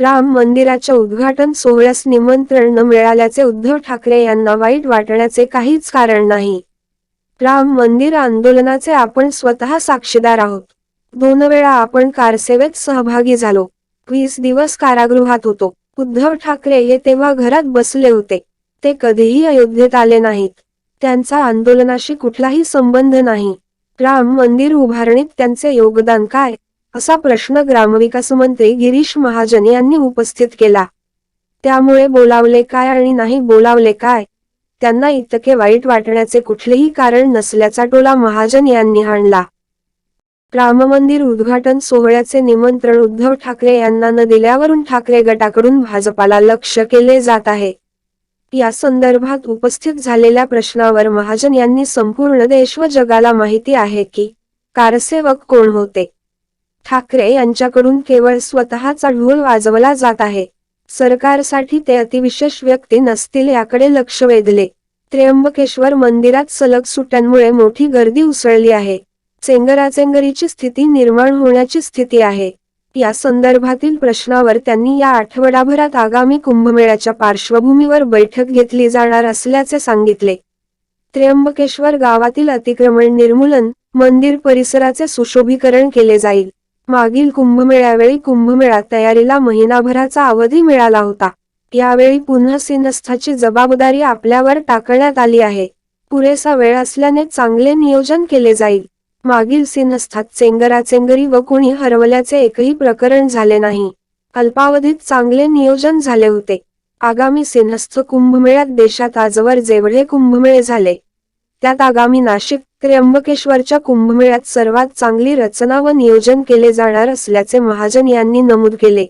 राम मंदिराच्या उद्घाटन सोहळ्यास निमंत्रण न मिळाल्याचे उद्धव ठाकरे यांना वाईट वाटण्याचे काहीच कारण नाही. राम मंदिर आंदोलनाचे आपण स्वतः साक्षीदार आहोत. दोन वेळा आपण कारसेवेत सहभागी झालो. वीस दिवस कारागृहात होतो. उद्धव ठाकरे हे तेव्हा घरात बसले होते. ते कधीही अयोध्येत आले नाहीत. त्यांचा आंदोलनाशी कुठलाही संबंध नाही. राम मंदिर उभारणीत त्यांचे योगदान काय? असा प्रश्न ग्रामविकास मंत्री गिरीश महाजन यांनी उपस्थित केला. त्यामुळे बोलावले काय आणि नाही बोलावले काय त्यांना इतके वाईट वाटण्याचे कुठलेही कारण नसल्याचा टोला महाजन यांनी हाणला. राममंदिर उद्घाटन सोहळ्याचे निमंत्रण उद्धव ठाकरे यांना न दिल्यावरून ठाकरे गटाकडून भाजपाला लक्ष केले जात आहे. या संदर्भात उपस्थित झालेल्या प्रश्नावर महाजन यांनी संपूर्ण देश व जगाला माहिती आहे की कारसेवक कोण होते? ठाकरे यांच्याकडून केवळ स्वतःचा ढोल वाजवला जात आहे. सरकारसाठी ते अतिविशेष व्यक्ती नसतील याकडे लक्ष वेधले. त्र्यंबकेश्वर मंदिरात सलग सुट्ट्यांमुळे मोठी गर्दी उसळली आहे. चेंगराचेंगरीची स्थिती निर्माण होण्याची स्थिती आहे. या संदर्भातील प्रश्नावर त्यांनी या आठवडाभरात आगामी कुंभमेळ्याच्या पार्श्वभूमीवर बैठक घेतली जाणार असल्याचे सांगितले. त्र्यंबकेश्वर गावातील अतिक्रमण निर्मूलन मंदिर परिसराचे सुशोभीकरण केले जाईल. मागील कुंभमेळ्यावेळी कुंभमेळा तयारीला महिनाभराचा अवधी मिळाला होता. यावेळी पुन्हा सिनस्थाची जबाबदारी आपल्यावर टाकण्यात आली आहे. पुरेसा वेळ असल्याने चांगले नियोजन केले जाईल. मागील सिनस्थात चेंगराचेंगरी व कुणी हरवल्याचे एकही प्रकरण झाले नाही. अल्पावधीत चांगले नियोजन झाले होते. आगामी सिंहस्थ कुंभमेळ्यात देशात आजवर जेवढे कुंभमेळे झाले त्यात आगामी नाशिक त्र्यंबकेश्वरच्या कुंभमेळ्यात सर्वात चांगली रचना व नियोजन केले जाणार असल्याचे महाजन यांनी नमूद केले.